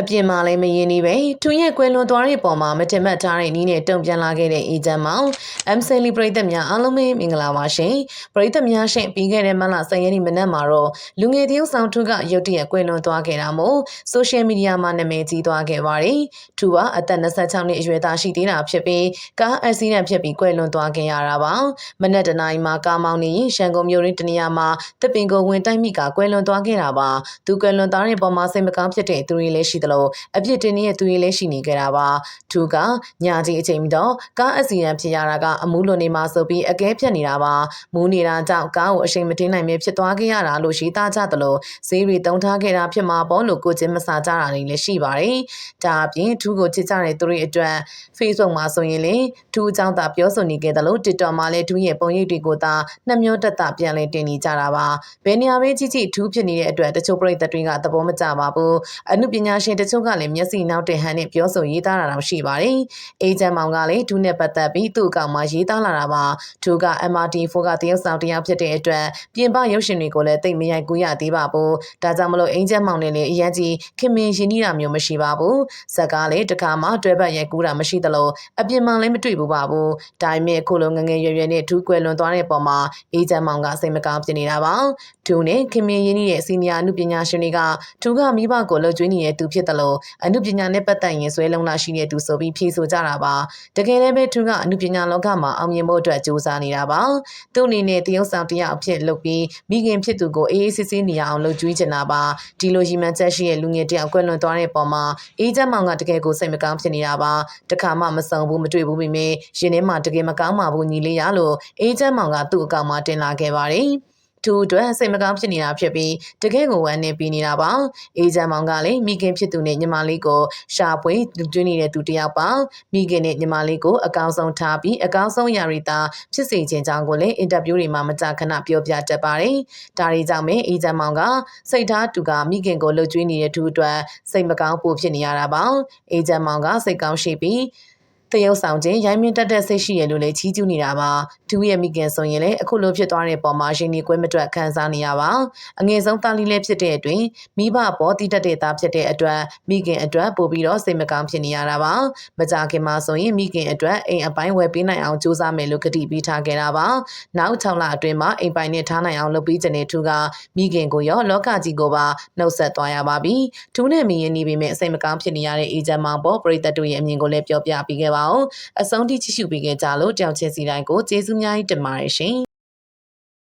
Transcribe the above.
အပြင်မှာလည်းမရင်နေပဲသူရဲ့ကွယ်လွန်သွားတဲ့ပုံမှာမတင်မှတ်ထားတဲ့နီးနဲ့တုံပြန်လာခဲ့တဲ့အေဂျင့်မောင် M Sally ပရိသတ်များအားလုံးပဲမင်္ဂလာပါရှင်ပရိသတ်များရှင်ပြီးခဲ့တဲ့မလ10ရက်နေ့မနက်မှာတော့လူငယ်တယောက်ဆောင်ထုကရုတ်တရက်ကွယ်လွန်သွားခဲ့တာမို့ဆိုရှယ်မီဒီယာမှာနာမည်ကြီးသွားခဲ့ပါတယ်သူကအသက်26နှစ်အရွယ်သားရှိသေးတာဖြစ်ပြီးကားအက်ဆီဒန့်ဖြစ်ပြီးကွယ်လွန်သွားခဲ့ရတာပါမနက်တနာရီမှာကားမောင်းနေရင်ရှန်ကုန်မြို့ရင်းတနေရာမှာတပ်ပင်ကိုဝင်တိုက်မိကကွယ်လွန်သွားခဲ့တာပါသူကွယ်လွန်သွားတဲ့ပုံမှာစိတ်မကောင်းဖြစ်တဲ့သူတွေလည်းရှိသလိုအပြစ်တင်နေတဲ့သူတွေလည်းရှိနေကြတာပါသူကညကြီးအချိန်ပြီးတော့ကားအစီရန်ဖြစ်ရတာကအမူးလွန်နေမှာဆိုပြီးအကဲဖြတ်နေတာပါမူးနေတာကြောင့်ကားကိုအချိန်မတင်နိုင်မြဖြစ်သွားခဲ့ရတာလို့ရှိသားကြသလိုဈေးတွေတုံထားခဲ့တာဖြစ်မှာပေါ့လို့ကိုချင်းမစာကြတာတွေလည်းရှိပါတယ်ဒါအပြင်သူကိုချစ်ကြတဲ့သူတွေအတွက် Facebook မှာဆိုရင်လေသူအကြောင်းသာပြောဆိုနေကြတယ်လို့ TikTok မှာလည်းသူရဲ့ပုံရိပ်တွေကိုသာနှမျောတက်တာပြန်လဲတင်နေကြတာပါဘယ်နေရာပဲကြည့်ကြည့်သူဖြစ်နေတဲ့အတွက်တချို့ပရိသတ်တွေကသဘောမကျပါဘူးအမှုပညာရှင်တချို့ကလည်းမျက်စိနောက်တင်ဟန်နဲ့ပြောဆိုရေးသားတာတော့ရှိပါတယ်အေဂျင့်မောင်ကလည်းသူနဲ့ပတ်သက်ပြီးသူ့အကောင့်မှာရေးသားလာတာပါသူက MRT4 ကတရုတ်ဆောင်တရားဖြစ်တဲ့အတွက်ပြင်ပရုပ်ရှင်တွေကိုလည်းတိတ်မရိုက်ကူးရသေးပါဘူးဒါကြောင့်မလို့အေဂျင့်မောင်နဲ့လည်းအရင်ကြီးခင်မင်ရှင်နေတာမျိုးမရှိပါဘူးဇက်ကားလည်းတခါမှတွဲပတ်ရိုက်ကူးတာမရှိသလိုအပြင်မှလည်းမတွေ့ဘူးပါဘူးဒါပေမဲ့ခုလိုငငယ်ရွယ်ရွယ်နဲ့ထူးကွယ်လွန်သွားတဲ့ပုံမှာအေဂျင့်မောင်ကစိတ်မကောင်းဖြစ်နေတာပါသူနဲ့ခင်မင်ရင်းရဲ့စီနီယာအမှုပညာရှင်တွေကသူကမိဘကိုလှုပ်ကြွေးနေတဲ့သူဖြစ်တယ်လို့အမှုပညာနဲ့ပတ်သက်ရင်ဆွဲလုံးလာရှိတဲ့သူဆိုပြီးဖြေဆိုကြတာပါတကယ်လည်းပဲသူကအမှုပညာလောကမှာအောင်မြင်ဖို့အတွက်ကြိုးစားနေတာပါသူ့အနေနဲ့တရုတ်ဆောင်တရားအဖြစ်လုပ်ပြီးမိခင်ဖြစ်သူကိုအေးအေးဆေးဆေးနေအောင်လှုပ်ကြွေးချင်တာပါဒီလိုရီမှန်ချက်ရှိတဲ့လူငယ်တယောက်ကွယ်လွန်သွားတဲ့ပုံမှာအေးချမ်းမောင်ကတကယ်ကိုစိတ်မကောင်းဖြစ်နေတာပါတခါမှမဆောင်ဘူးမတွေ့ဘူးမိမေရင်ထဲမှာတကယ်မကောင်းပါဘူးညီလေးရလို့အေးချမ်းမောင်ကသူ့အကောင့်မှာတင်လာခဲ့ပါတယ် သူအတွက်စိတ်မကောင်းဖြစ်နေတာဖြစ်ပြီးတကယ်ကိုဝမ်းနေပြီးနေတာပါအေဂျန်မောင်ကလည်းမိခင်ဖြစ်သူနဲ့ညီမလေးကိုရှာပွေလူကျွေးနေတဲ့သူတယောက်ပါမိခင်နဲ့ညီမလေးကိုအကောင်းဆုံးထားပြီးအကောင်းဆုံးရာရီတာဖြစ်စေခြင်းကြောင့်ကိုလည်းအင်တာဗျူးတွေမှာမကြာခဏပြောပြတတ်ပါတယ်ဒါတွေကြောင့်ပဲအေဂျန်မောင်ကစိတ်ထားသူကမိခင်ကိုလှုပ်ကြွေးနေတဲ့သူအတွက်စိတ်မကောင်းပို့ဖြစ်နေရတာပါအေဂျန်မောင်ကစိတ်ကောင်းရှိပြီး တရုတ်ဆောင်ခြင်းရိုင်းမြင့်တက်တဲ့စိတ်ရှိရလို့လည်းချီးကျူးနေတာပါသူရဲ့မိခင်ဆိုရင်လည်းအခုလိုဖြစ်သွားတဲ့ပုံမှာရှင်ဒီကွဲမတွက်ခံစားနေရပါအငယ်ဆုံးသားလေးလည်းဖြစ်တဲ့အတွင်းမိဘပေါ်တည်တတ်တဲ့သားဖြစ်တဲ့အတွက်မိခင်အတွက်ပို့ပြီးတော့စိတ်မကောင်းဖြစ်နေရတာပါမကြခင်မှာဆိုရင်မိခင်အတွက်အိမ်အပိုင်းဝယ်ပေးနိုင်အောင်ကြိုးစားမယ်လို့ကတိပေးထားခဲ့တာပါနောက်6လအတွင်းမှာအိမ်ပိုင်နဲ့ထားနိုင်အောင်လုပ်ပြီးတဲ့နေသူကမိခင်ကိုရောလောကကြီးကိုပါနှုတ်ဆက်သွားရပါပြီသူနဲ့မိရင်နေပေမဲ့အစိတ်မကောင်းဖြစ်နေရတဲ့အေဂျင့်မောင်ပေါ်ပရိသတ်တို့ရဲ့အမြင်ကိုလည်းပြောပြပေးခဲ့ပါဦးအဆုံးထိကြည့်ရှုပေးခဲ့ကြလို့ကြောင်ချင်းစီတိုင်းကိုကျေးဇူးများကြီးတင်ပါတယ်ရှင်